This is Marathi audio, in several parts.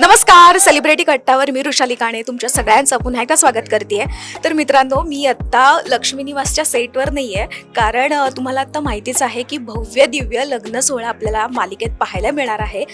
the नमस्कार. सेलिब्रिटी कट्टावर मी ऋषाली काणे. तुमच्या सगळ्यांचं पुन्हा एकदा स्वागत करते तर मित्रांनो मी आत्ता लक्ष्मी निवासच्या सेटवर नाही आहे कारण तुम्हाला आत्ता माहितीच आहे की भव्य दिव्य लग्न सोहळा आपल्याला मालिकेत पाहायला मिळणार आहे.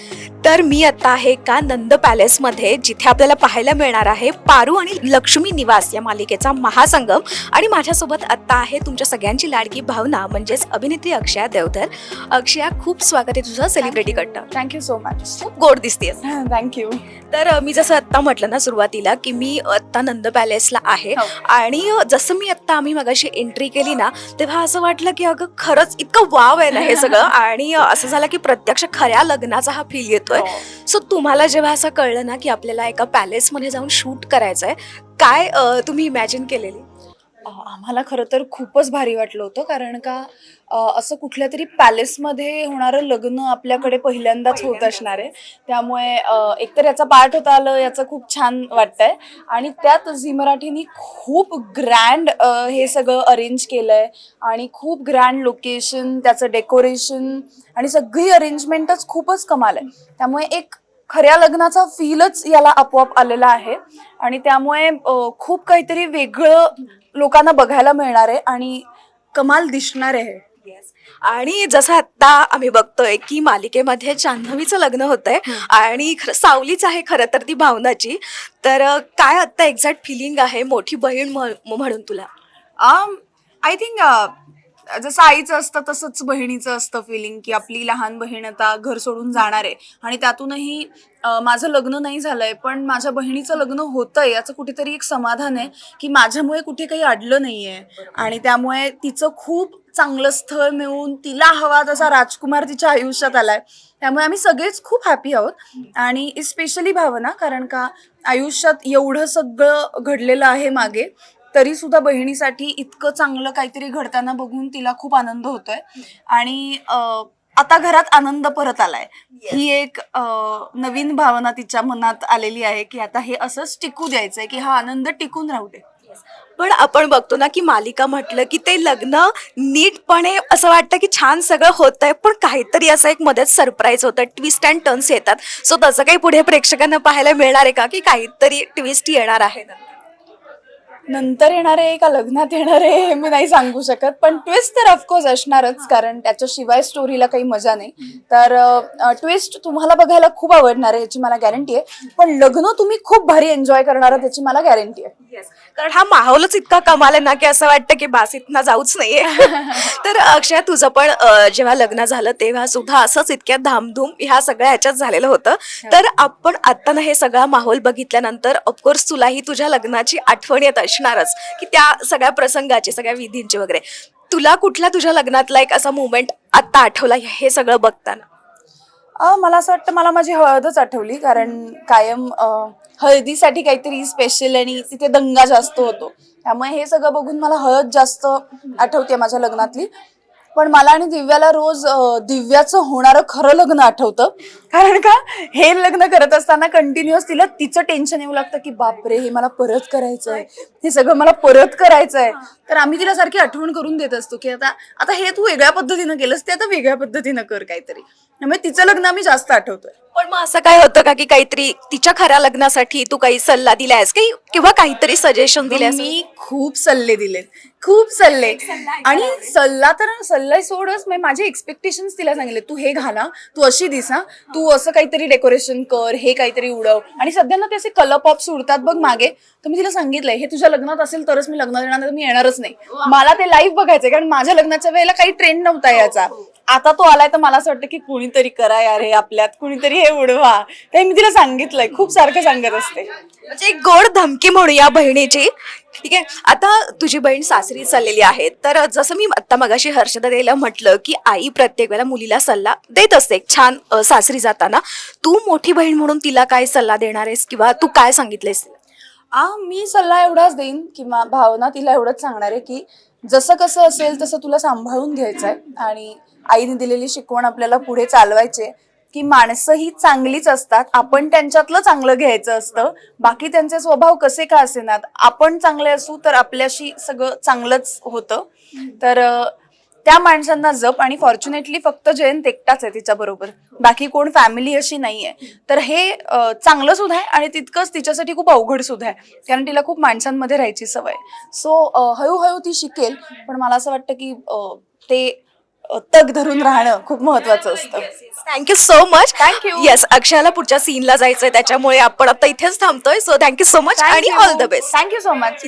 तर मी आत्ता आहे का नंद पॅलेसमध्ये जिथे आपल्याला पाहायला मिळणार आहे पारू आणि लक्ष्मी निवास या मालिकेचा महासंगम. आणि माझ्यासोबत आत्ता आहे तुमच्या सगळ्यांची लाडकी भावना म्हणजेच अभिनेत्री अक्षया देवधर. अक्षया खूप स्वागत आहे तुझं सेलिब्रिटी कट्टा थँक्यू सो मच खूप गोड दिसतेस. थँक्यू तर मी जसं आत्ता म्हटलं ना सुरुवातीला की मी आत्ता नंद पॅलेसला आहे हो. आणि जसं मी आत्ता आम्ही मगाशी एंट्री केली ना तेव्हा असं वाटलं की अगं खरंच इतकं वाव आहे ना हे सगळं आणि असं झालं की प्रत्यक्ष खऱ्या लग्नाचा हा फील येतोय हो. सो तुम्हाला जेव्हा असं कळलं ना की आपल्याला एका पॅलेसमध्ये जाऊन शूट करायचंय काय अ, तुम्ही इमॅजिन केलेली आम्हाला खरं तर खूपच भारी वाटलं होतं कारण का असं कुठल्या तरी पॅलेसमध्ये होणारं लग्न आपल्याकडे पहिल्यांदाच होत असणार आहे. त्यामुळे एकतर याचा पार्ट होता आलं याचं खूप छान वाटतंय. आणि त्यात झी मराठीनी खूप ग्रँड हे सगळं अरेंज केलंय. आणि खूप ग्रँड लोकेशन त्याचं डेकोरेशन आणि सगळी अरेंजमेंटच खूपच कमाल आहे. त्यामुळे एक खऱ्या लग्नाचा फीलच याला आपोआप आलेला आहे. आणि त्यामुळे खूप काहीतरी वेगळं लोकांना बघायला मिळणार आहे आणि कमाल दिसणार आहे आणि जसं आत्ता आम्ही बघतोय की मालिकेमध्ये जान्हवीचं लग्न होतंय आणि खरं सावलीच आहे खरं तर ती भावनाची. तर काय आत्ता एक्झॅक्ट फिलिंग आहे मोठी बहीण म्ह- म्हणून तुला? आय थिंक जसं आईचं असतं तसंच बहिणीचं असतं फिलिंग की आपली लहान बहीण आता घर सोडून जाणार आहे. आणि त्यातूनही माझं लग्न नाही झालंय पण माझ्या बहिणीचं लग्न होतंय याचं कुठेतरी एक समाधान आहे की माझ्यामुळे कुठे काही अडलं नाहीये. आणि त्यामुळे तिचं खूप चांगलं स्थळ मिळून तिला हवा तसा राजकुमार तिच्या आयुष्यात आलाय. त्यामुळे आम्ही सगळेच खूप हॅपी आहोत. आणि स्पेशली भावना कारण का आयुष्यात एवढं सगळं घडलेलं आहे मागे. तरी सुद्धा बहिणीसाठी इतकं चांगलं काहीतरी घडताना बघून तिला खूप आनंद होतोय. आणि आता घरात आनंद परत आलाय. ही एक नवीन भावना तिच्या मनात आलेली आहे की आता हे असंच टिकू द्यायचंय की हा आनंद टिकून राहू दे. पण आपण बघतो ना की मालिका म्हटलं की ते लग्न नीटपणे असं वाटतं की छान सगळं होत आहे पण काहीतरी असं एक मध्येच सरप्राईज होतं ट्विस्ट अँड टर्न्स येतात. सो तसं काही पुढे प्रेक्षकांना पाहायला मिळणार आहे का की काहीतरी ट्विस्ट येणार आहे? नंतर येणार आहे का लग्नात येणार आहे हे मी नाही सांगू शकत पण ट्विस्ट तर ऑफकोर्स असणारच कारण त्याच्याशिवाय स्टोरीला काही मजा नाही. तर ट्विस्ट तुम्हाला बघायला खूप आवडणार आहे याची मला गॅरंटी आहे. पण लग्न तुम्ही खूप भारी एन्जॉय करणार आहात याची मला गॅरंटी आहे. कारण हा माहोलच इतका कमाल आहे ना की असं वाटतं की बास इथनं जाऊच नाहीये. तर अक्षय तुझं पण अ, जेव्हा लग्न झालं तेव्हा सुद्धा असंच इतक्या धामधूम ह्या सगळ्या ह्याच्यात झालेलं होतं. तर आपण आता ना हे सगळा माहोल बघितल्यानंतर ऑफकोर्स तुलाही तुझ्या लग्नाची आठवण येत असणारच की त्या सगळ्या प्रसंगाची सगळ्या विधींची वगैरे. तुला कुठला तुझ्या लग्नातला एक असा मुवमेंट आत्ता आठवला हे सगळं बघताना? अ, मला असं वाटतं मला माझी हळदच आठवली कारण कायम अ, हळदीसाठी काहीतरी स्पेशल आणि तिथे दंगा जास्त होतो. त्यामुळे हे सगळं बघून मला हळद जास्त आठवते माझ्या लग्नातली. पण मला आणि दिव्याला रोज दिव्याचं होणारं खरं लग्न आठवतं. कारण का हे लग्न करत असताना कंटिन्युअस तिला तिचं टेन्शन येऊ लागतं की बापरे हे मला परत करायचं आहे हे सगळं मला परत करायचं आहे तर आम्ही तिला सारखी आठवण करून देत असतो की आता आता हे तू वेगळ्या पद्धतीनं केलंस ते आता वेगळ्या पद्धतीनं कर काहीतरी. त्यामुळे तिचं लग्न आम्ही जास्त आठवतोय. पण मग असं काय होतं का की काहीतरी तिच्या खऱ्या लग्नासाठी तू काही सल्ला दिलायस काही किंवा काहीतरी सजेशन दिल्यास? मी खूप सल्ले दिलेत. खूप सल्ले. आणि सल्ला तर सल्ला सोडच. म्हणजे माझे एक्सपेक्टेशन तिला सांगितले तू हे घाला तू अशी दिस हा. तू असं काहीतरी डेकोरेशन कर हे काहीतरी उडव. आणि सध्या ना ते असे कलर पॉप्स उडतात बघ मागे. तर मी तिला सांगितलंय हे तुझ्या लग्नात असेल तरच मी लग्नात येणार नाही तर मी येणारच नाही. मला ते लाईव्ह बघायचंय कारण माझ्या लग्नाच्या वेळेला काही ट्रेंड नव्हता याचा. आता तो आलाय तर मला असं वाटतं की कुणीतरी करा यार हे आपल्यात कुणीतरी हे उडवा. ते मी तिला सांगितलंय खूप सारखं सांगत असते. म्हणजे एक गोड धमकी म्हणूया बहिणीची. ठीक आहे आता तुझी बहीण सासरी चाललेली आहे तर जसं मी आता मगाशी हर्षदा देला म्हटलं की आई प्रत्येक वेळेला मुलीला सल्ला देत असते. एक छान अ, सासरी जाताना. तू मोठी बहीण म्हणून तिला काय सल्ला देणार आहेस किंवा तू काय सांगितलेस आ मी सल्ला एवढाच देईन किंवा भावना तिला एवढंच सांगणार आहे की जसं कसं असेल तसं तुला सांभाळून घ्यायचं आहे आणि आईने दिलेली शिकवण आपल्याला पुढे चालवायची आहे. की माणसं ही चांगलीच असतात. आपण त्यांच्यातलं चांगलं घ्यायचं असतं. बाकी त्यांचे स्वभाव कसे का असेनात? आपण चांगले असू तर आपल्याशी सगळं चांगलंच होतं. तर त्या माणसांना जप आणि फॉर्च्युनेटली फक्त जयंत एकटाच आहे तिच्या बरोबर बाकी कोण फॅमिली अशी नाहीये. तर हे चांगलं सुद्धा आहे आणि तितकंच तिच्यासाठी खूप अवघड सुद्धा आहे. कारण तिला खूप माणसांमध्ये राहायची सवय सो हळूहळू ती शिकेल पण मला असं वाटतं की ते तग धरून राहणं खूप महत्वाचं असतं. Thank you so much you. Yes अक्षयाला पुढच्या सीनला जायचंय. त्याच्यामुळे आपण आता इथेच थांबतोय. So thank you so much आणि all the best thank you so much